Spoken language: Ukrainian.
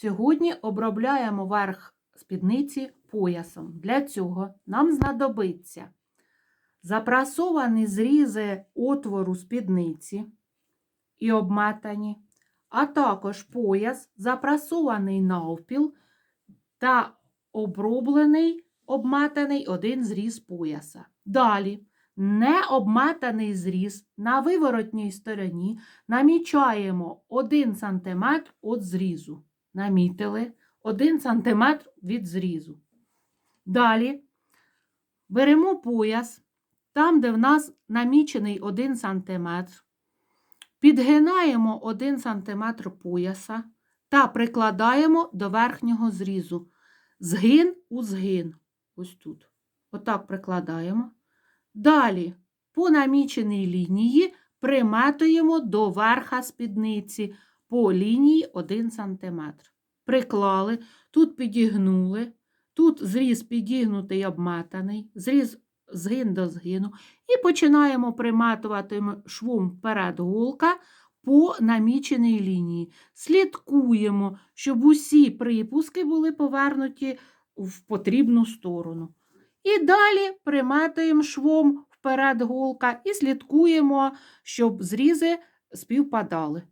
Сьогодні обробляємо верх спідниці поясом. Для цього нам знадобиться запрасовані зрізи отвору спідниці і обматані, а також пояс, запрасований навпіл та оброблений, обматаний один зріз пояса. Далі не обматаний зріз на виворотній стороні намічаємо 1 см від зрізу. Намітили 1 см від зрізу. Далі беремо пояс, там, де в нас намічений 1 см, підгинаємо 1 см пояса та прикладаємо до верхнього зрізу. Згин у згин. Ось тут. Отак прикладаємо. Далі по наміченій лінії приматуємо до верха спідниці по лінії 1 см. Приклали, тут підігнули, тут зріз підігнутий обматаний, зріз згин до згину. І починаємо приматувати швом вперед голка по наміченій лінії. Слідкуємо, щоб усі припуски були повернуті в потрібну сторону. І далі приматуємо швом вперед голка і слідкуємо, щоб зрізи співпадали.